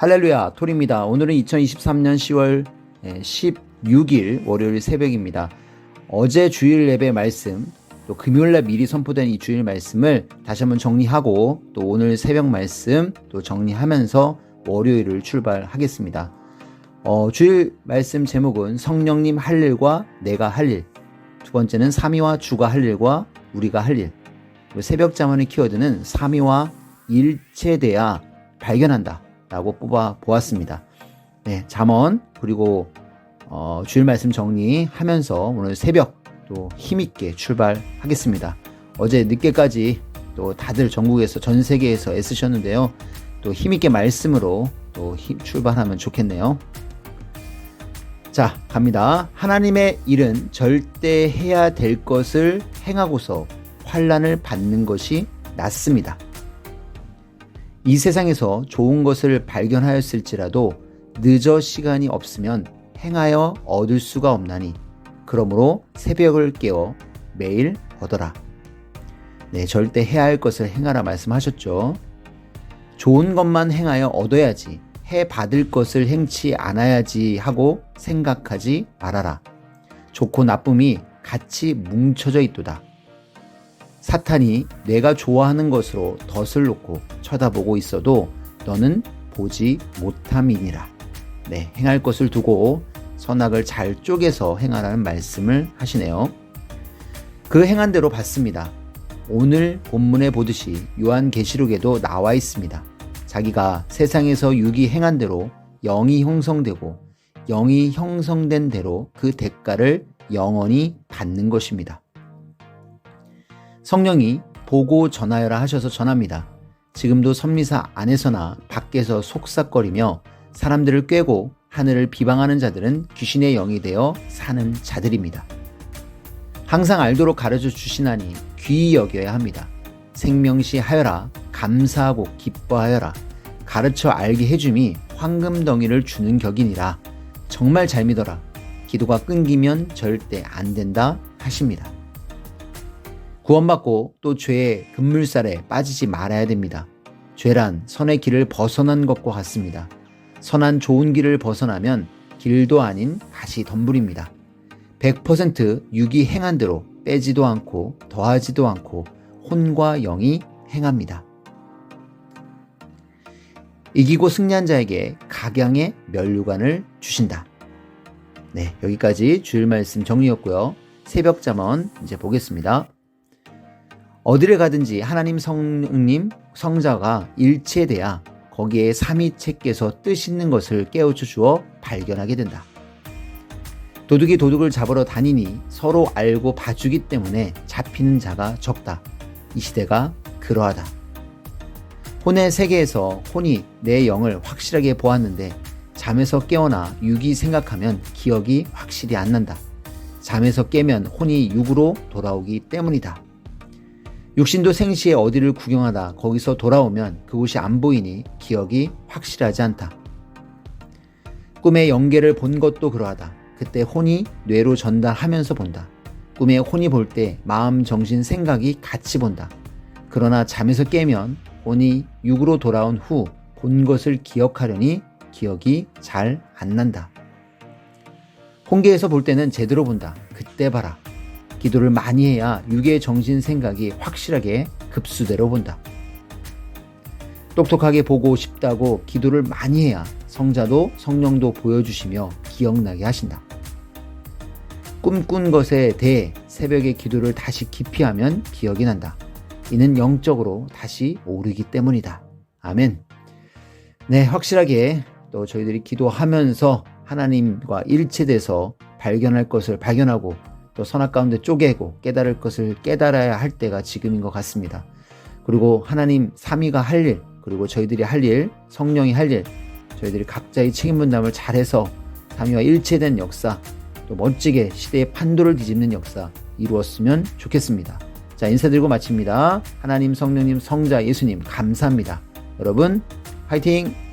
할렐루야, 톨입니다. 오늘은 2023년 10월 16일 월요일 새벽입니다. 어제 주일 예배 말씀, 또 금요일날 미리 선포된 이 주일 말씀을 다시 한번 정리하고 또 오늘 새벽 말씀 또 정리하면서 월요일을 출발하겠습니다. 어, 주일 말씀 제목은 성령님 할 일과 내가 할 일. 두 번째는 삼위와 주가 할 일과 우리가 할 일. 새벽 자문의 키워드는 삼위와 일체돼야 발견한다. 라고 뽑아 보았습니다. 네, 잠언 그리고 어, 주일 말씀 정리하면서 오늘 새벽 또 힘있게 출발하겠습니다. 어제 늦게까지 또 다들 전국에서 전 세계에서 애쓰셨는데요. 또 힘있게 말씀으로 또 힘, 출발하면 좋겠네요. 자, 갑니다. 하나님의 일은 절대 해야 될 것을 행하고서 환란을 받는 것이 낫습니다. 이 세상에서 좋은 것을 발견하였을지라도 늦어 시간이 없으면 행하여 얻을 수가 없나니 그러므로 새벽을 깨어 매일 얻어라. 네, 절대 해야 할 것을 행하라 말씀하셨죠. 좋은 것만 행하여 얻어야지 해 받을 것을 행치 않아야지 하고 생각하지 말아라. 좋고 나쁨이 같이 뭉쳐져 있도다. 사탄이 내가 좋아하는 것으로 덫을 놓고 쳐다보고 있어도 너는 보지 못함이니라. 네, 행할 것을 두고 선악을 잘 쪼개서 행하라는 말씀을 하시네요. 그 행한 대로 받습니다. 오늘 본문에 보듯이 요한계시록에도 나와 있습니다. 자기가 세상에서 육이 행한 대로 영이 형성되고 영이 형성된 대로 그 대가를 영원히 받는 것입니다. 성령이 보고 전하여라 하셔서 전합니다. 지금도 선미사 안에서나 밖에서 속삭거리며 사람들을 꿰고 하늘을 비방하는 자들은 귀신의 영이 되어 사는 자들입니다. 항상 알도록 가르쳐 주시나니 귀히 여겨야 합니다. 생명시 하여라, 감사하고 기뻐하여라, 가르쳐 알게 해줌이 황금 덩이를 주는 격이니라. 정말 잘 믿어라. 기도가 끊기면 절대 안 된다 하십니다. 구원받고 또 죄의 급물살에 빠지지 말아야 됩니다. 죄란 선의 길을 벗어난 것과 같습니다. 선한 좋은 길을 벗어나면 길도 아닌 가시 덤불입니다. 100% 육이 행한 대로 빼지도 않고 더하지도 않고 혼과 영이 행합니다. 이기고 승리한 자에게 각양의 면류관을 주신다. 네, 여기까지 주일 말씀 정리였고요. 새벽 잠언 이제 보겠습니다. 어디를 가든지 하나님 성님 성자가 일체돼야 거기에 삼위체께서 뜻 있는 것을 깨우쳐 주어 발견하게 된다. 도둑이 도둑을 잡으러 다니니 서로 알고 봐주기 때문에 잡히는 자가 적다. 이 시대가 그러하다. 혼의 세계에서 혼이 내 영을 확실하게 보았는데 잠에서 깨어나 육이 생각하면 기억이 확실히 안 난다. 잠에서 깨면 혼이 육으로 돌아오기 때문이다. 육신도 생시에 어디를 구경하다 거기서 돌아오면 그곳이 안 보이니 기억이 확실하지 않다. 꿈의 연계를 본 것도 그러하다. 그때 혼이 뇌로 전달하면서 본다. 꿈에 혼이 볼 때 마음, 정신, 생각이 같이 본다. 그러나 잠에서 깨면 혼이 육으로 돌아온 후 본 것을 기억하려니 기억이 잘 안 난다. 홍계에서 볼 때는 제대로 본다. 그때 봐라. 기도를 많이 해야 육의 정신 생각이 확실하게 급수대로 본다. 똑똑하게 보고 싶다고 기도를 많이 해야 성자도 성령도 보여주시며 기억나게 하신다. 꿈꾼 것에 대해 새벽에 기도를 다시 깊이 하면 기억이 난다. 이는 영적으로 다시 오르기 때문이다. 아멘. 네, 확실하게 또 저희들이 기도하면서 하나님과 일체돼서 발견할 것을 발견하고 또 선악 가운데 쪼개고 깨달을 것을 깨달아야 할 때가 지금인 것 같습니다. 그리고 하나님 삼위가 할 일, 그리고 저희들이 할 일, 성령이 할 일, 저희들이 각자의 책임 분담을 잘해서 삼위와 일체된 역사, 또 멋지게 시대의 판도를 뒤집는 역사 이루었으면 좋겠습니다. 자, 인사드리고 마칩니다. 하나님, 성령님, 성자, 예수님, 감사합니다. 여러분, 화이팅!